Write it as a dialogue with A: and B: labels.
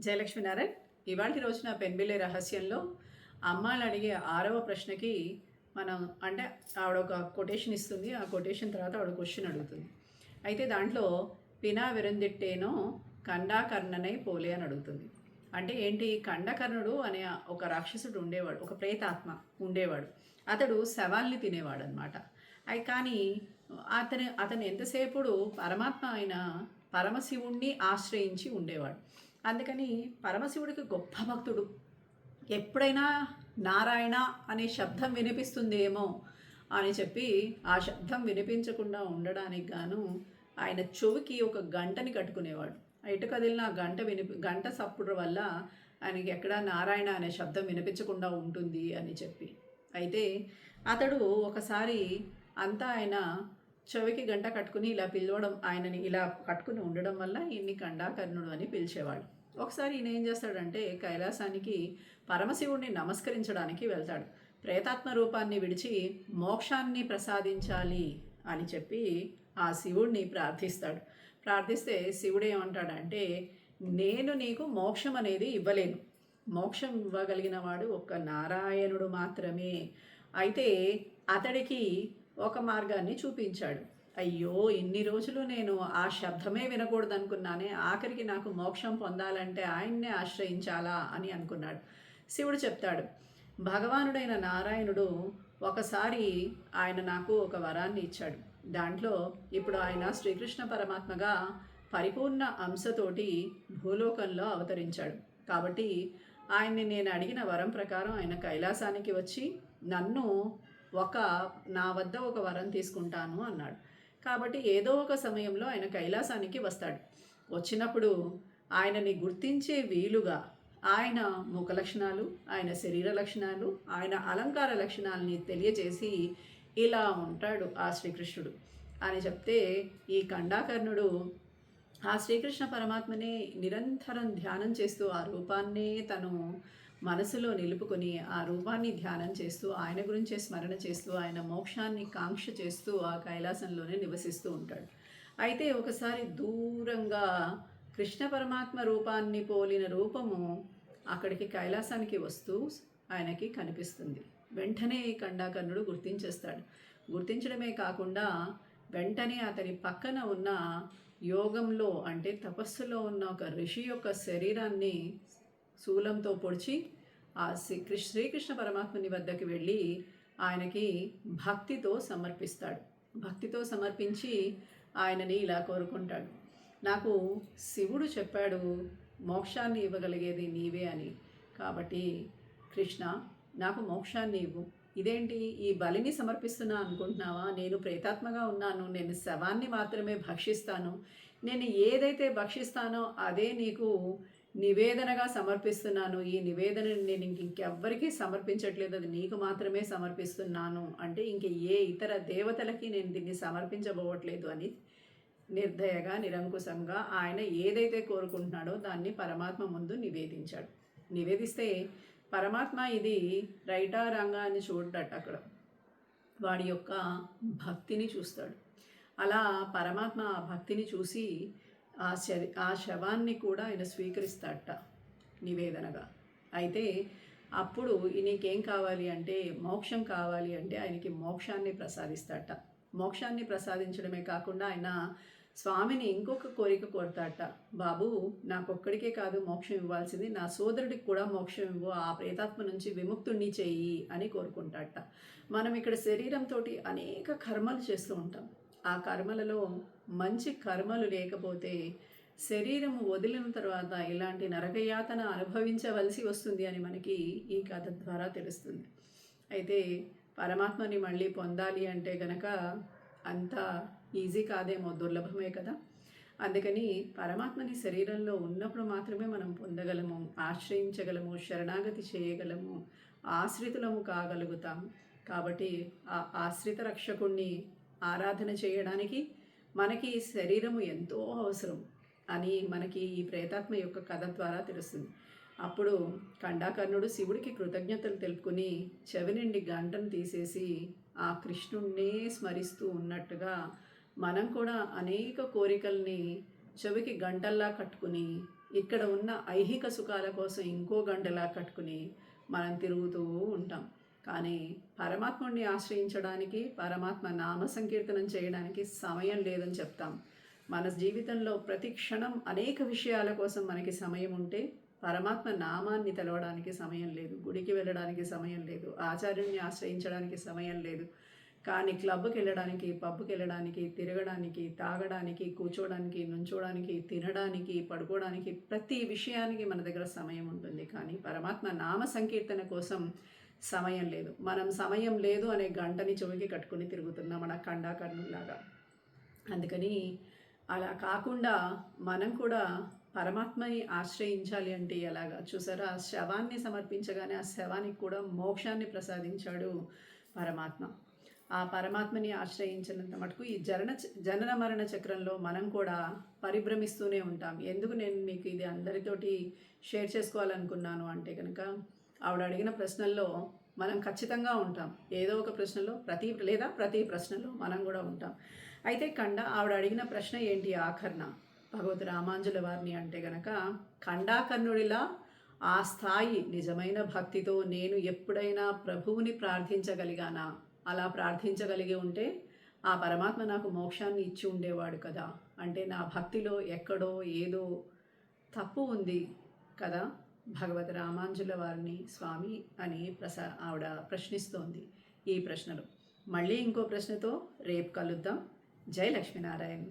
A: జయలక్ష్మి నారాయణ్ ఇవాళ రోజున పెన్బిల్లే రహస్యంలో అమ్మాయిలు అడిగే ఆరవ ప్రశ్నకి మనం అంటే ఆవిడ ఒక కొటేషన్ ఇస్తుంది. ఆ కొటేషన్ తర్వాత ఆవిడ క్వశ్చన్ అడుగుతుంది. అయితే దాంట్లో పినా విరందిట్టేనో కండాకర్ణనై పోలే అని అడుగుతుంది. అంటే ఏంటి? కండకర్ణుడు అనే ఒక రాక్షసుడు ఉండేవాడు ఒక ప్రేతాత్మ ఉండేవాడు. అతడు శవాల్ని తినేవాడు అనమాట అయి కానీ అతను అతను ఎంతసేపుడు పరమాత్మ అయిన పరమశివుణ్ణి ఆశ్రయించి ఉండేవాడు. అందుకని పరమశివుడికి గొప్ప భక్తుడు. ఎప్పుడైనా నారాయణ అనే శబ్దం వినిపిస్తుందేమో అని చెప్పి ఆ శబ్దం వినిపించకుండా ఉండడానికి గాను ఆయన చెవికి ఒక గంటని కట్టుకునేవాడు. ఇటు కదిలిన ఆ గంట వినిపి గంట సప్పుడు వల్ల ఆయనకి ఎక్కడ నారాయణ అనే శబ్దం వినిపించకుండా ఉంటుంది అని చెప్పి. అయితే అతడు ఒకసారి అంతా ఆయన చెవికి గంట కట్టుకుని ఇలా పిలవడం ఆయనని ఇలా కట్టుకుని ఉండడం వల్ల ఇన్ని కండాకర్ణుడు అని పిలిచేవాడు. ఒకసారి ఈయన ఏం చేస్తాడంటే కైలాసానికి పరమశివుణ్ణి నమస్కరించడానికి వెళ్తాడు. ప్రేతాత్మ రూపాన్ని విడిచి మోక్షాన్ని ప్రసాదించాలి అని చెప్పి ఆ శివుణ్ణి ప్రార్థిస్తాడు. ప్రార్థిస్తే శివుడు ఏమంటాడంటే నేను నీకు మోక్షం అనేది ఇవ్వలేను. మోక్షం ఇవ్వగలిగిన వాడు ఒక్క నారాయణుడు మాత్రమే. అయితే అతడికి ఒక మార్గాన్ని చూపించాడు. అయ్యో ఇన్ని రోజులు నేను ఆ శబ్దమే వినకూడదు అనుకున్నానే ఆఖరికి నాకు మోక్షం పొందాలంటే ఆయన్నే ఆశ్రయించాలా అని అనుకున్నాడు. శివుడు చెప్తాడు భగవానుడైన నారాయణుడు ఒకసారి ఆయన నాకు ఒక వరాన్ని ఇచ్చాడు. దాంట్లో ఇప్పుడు ఆయన శ్రీకృష్ణ పరమాత్మగా పరిపూర్ణ అంశతోటి భూలోకంలో అవతరించాడు. కాబట్టి ఆయన్ని నేను అడిగిన వరం ప్రకారం ఆయన కైలాసానికి వచ్చి నన్ను ఒక నా వద్ద ఒక వరం తీసుకుంటాను అన్నాడు. కాబట్టి ఏదో ఒక సమయంలో ఆయన కైలాసానికి వస్తాడు. వచ్చినప్పుడు ఆయనని గుర్తించే వీలుగా ఆయన ముఖ లక్షణాలు ఆయన శరీర లక్షణాలు ఆయన అలంకార లక్షణాలని తెలియజేసి ఇలా ఉంటాడు ఆ శ్రీకృష్ణుడు. అని చెప్తే ఈ కండాకర్ణుడు ఆ శ్రీకృష్ణ పరమాత్మని నిరంతరం ధ్యానం చేస్తూ ఆ రూపాన్నే తను మనసులో నిలుపుకొని ఆ రూపాన్ని ధ్యానం చేస్తూ ఆయన గురించే స్మరణ చేస్తూ ఆయన మోక్షాన్ని కాంక్ష చేస్తూ ఆ కైలాసంలోనే నివసిస్తూ ఉంటాడు. అయితే ఒకసారి దూరంగా కృష్ణ పరమాత్మ రూపాన్ని పోలిన రూపము అక్కడికి కైలాసానికి వస్తూ ఆయనకి కనిపిస్తుంది. వెంటనే ఈ కండాకర్ణుడు గుర్తించేస్తాడు. గుర్తించడమే కాకుండా వెంటనే అతని పక్కన ఉన్న యోగంలో అంటే తపస్సులో ఉన్న ఒక ఋషి యొక్క శరీరాన్ని శూలంతో పొడిచి ఆ శ్రీ శ్రీకృష్ణ పరమాత్ముని వద్దకు వెళ్ళి ఆయనకి భక్తితో సమర్పిస్తాడు. భక్తితో సమర్పించి ఆయనని ఇలా కోరుకుంటాడు. నాకు శివుడు చెప్పాడు మోక్షాన్ని ఇవ్వగలిగేది నీవే అని. కాబట్టి కృష్ణ నాకు మోక్షాన్ని ఇవ్వు. ఇదేంటి? ఈ బలిని సమర్పిస్తున్నా అనుకుంటున్నావా? నేను ప్రేతాత్మగా ఉన్నాను. నేను శవాన్ని మాత్రమే భక్షిస్తాను. నేను ఏదైతే భక్షిస్తానో అదే నీకు నివేదనగా సమర్పిస్తున్నాను. ఈ నివేదనని నేను ఇంక ఇంకెవ్వరికీ సమర్పించట్లేదు. అది నీకు మాత్రమే సమర్పిస్తున్నాను. అంటే ఇంక ఏ ఇతర దేవతలకి నేను దీన్ని సమర్పించబోవట్లేదు అని నిర్దయగా నిరంకుశంగా ఆయన ఏదైతే కోరుకుంటున్నాడో దాన్ని పరమాత్మ ముందు నివేదించాడు. నివేదిస్తే పరమాత్మ ఇది రైటా రంగా అని చూడట అక్కడ. వాడి యొక్క భక్తిని చూస్తాడు. అలా పరమాత్మ ఆ భక్తిని చూసి ఆ శరి ఆ శవాన్ని కూడా ఆయన స్వీకరిస్తాడట నివేదనగా. అయితే అప్పుడు నీకేం కావాలి అంటే మోక్షం కావాలి అంటే ఆయనకి మోక్షాన్ని ప్రసాదిస్తాడట. మోక్షాన్ని ప్రసాదించడమే కాకుండా ఆయన స్వామిని ఇంకొక కోరిక కోరతాట బాబు నాకొక్కడికే కాదు మోక్షం ఇవ్వాల్సింది. నా సోదరుడికి కూడా మోక్షం ఇవ్వు. ఆ ప్రేతాత్మ నుంచి విముక్తుణ్ణి చెయ్యి అని కోరుకుంటాట మనం ఇక్కడ శరీరంతో అనేక కర్మలు చేస్తూ ఉంటాం. ఆ కర్మలలో మంచి కర్మలు లేకపోతే శరీరము వదిలిన తర్వాత ఇలాంటి నరకయాతన అనుభవించవలసి వస్తుంది అని మనకి ఈ కథ ద్వారా తెలుస్తుంది. అయితే పరమాత్మని మళ్ళీ పొందాలి అంటే గనక అంత ఈజీ కాదేమో దుర్లభమే కదా. అందుకని పరమాత్మని శరీరంలో ఉన్నప్పుడు మాత్రమే మనం పొందగలము ఆశ్రయించగలము శరణాగతి చేయగలము ఆశ్రితులము కాగలుగుతాం. కాబట్టి ఆ ఆశ్రిత రక్షకుణ్ణి ఆరాధన చేయడానికి మనకి శరీరము ఎంతో అవసరం అని మనకి ఈ ప్రేతాత్మ యొక్క కథ ద్వారా తెలుస్తుంది. అప్పుడు కండాకర్ణుడు శివుడికి కృతజ్ఞతలు తెలుపుకుని చెవి నుండి గంటను తీసేసి ఆ కృష్ణుణ్ణే స్మరిస్తూ ఉన్నట్టుగా మనం కూడా అనేక కోరికల్ని చెవికి గంటల్లా కట్టుకుని ఇక్కడ ఉన్న ఐహిక సుఖాల కోసం ఇంకో గంటలా కట్టుకుని మనం తిరుగుతూ ఉంటాం. కానీ పరమాత్ముడిని ఆశ్రయించడానికి పరమాత్మ నామ సంకీర్తనం చేయడానికి సమయం లేదని చెప్తాం. మన జీవితంలో ప్రతి క్షణం అనేక విషయాల కోసం మనకి సమయం ఉంటే పరమాత్మ నామాన్ని తెలవడానికి సమయం లేదు గుడికి వెళ్ళడానికి సమయం లేదు ఆచార్యుని ఆశ్రయించడానికి సమయం లేదు. కానీ క్లబ్కి వెళ్ళడానికి పబ్కి వెళ్ళడానికి తిరగడానికి తాగడానికి కూర్చోడానికి నుంచోడానికి తినడానికి పడుకోవడానికి ప్రతి విషయానికి మన దగ్గర సమయం ఉంటుంది. కానీ పరమాత్మ నామ సంకీర్తన కోసం సమయం లేదు. మనం సమయం లేదు అనే గంటని చెవికి కట్టుకుని తిరుగుతున్నాం మన కండాకర్ణులాగా అందుకని అలా కాకుండా మనం కూడా పరమాత్మని ఆశ్రయించాలి అంటే ఎలాగా? చూసారా? ఆ శవాన్ని సమర్పించగానే ఆ శవానికి కూడా మోక్షాన్ని ప్రసాదించాడు పరమాత్మ. ఆ పరమాత్మని ఆశ్రయించినంత మటుకు ఈ జరణ జనన మరణ చక్రంలో మనం కూడా పరిభ్రమిస్తూనే ఉంటాం. ఎందుకు నేను మీకు ఇది అందరితోటి షేర్ చేసుకోవాలనుకున్నాను అంటే కనుక ఆవిడ అడిగిన ప్రశ్నల్లో మనం ఖచ్చితంగా ఉంటాం. ఏదో ఒక ప్రశ్నలో ప్రతి లేదా ప్రతి ప్రశ్నలో మనం కూడా ఉంటాం. అయితే కండ ఆవిడ అడిగిన ప్రశ్న ఏంటి? ఆఖరణ. భగవతి రామాంజుల వారిని అంటే గనక ఖండాకర్ణుడిలా ఆ స్థాయి నిజమైన భక్తితో నేను ఎప్పుడైనా ప్రభువుని ప్రార్థించగలిగానా? అలా ప్రార్థించగలిగి ఉంటే ఆ పరమాత్మ నాకు మోక్షాన్ని ఇచ్చి ఉండేవాడు కదా. అంటే నా భక్తిలో ఎక్కడో ఏదో తప్పు ఉంది కదా. భగవతి రామాంజుల వారిని స్వామి అని ప్రసా ఆవిడ ప్రశ్నిస్తోంది ఈ ప్రశ్నలు. మళ్ళీ ఇంకో ప్రశ్నతో రేపు కలుద్దాం. జై లక్ష్మీనారాయణ.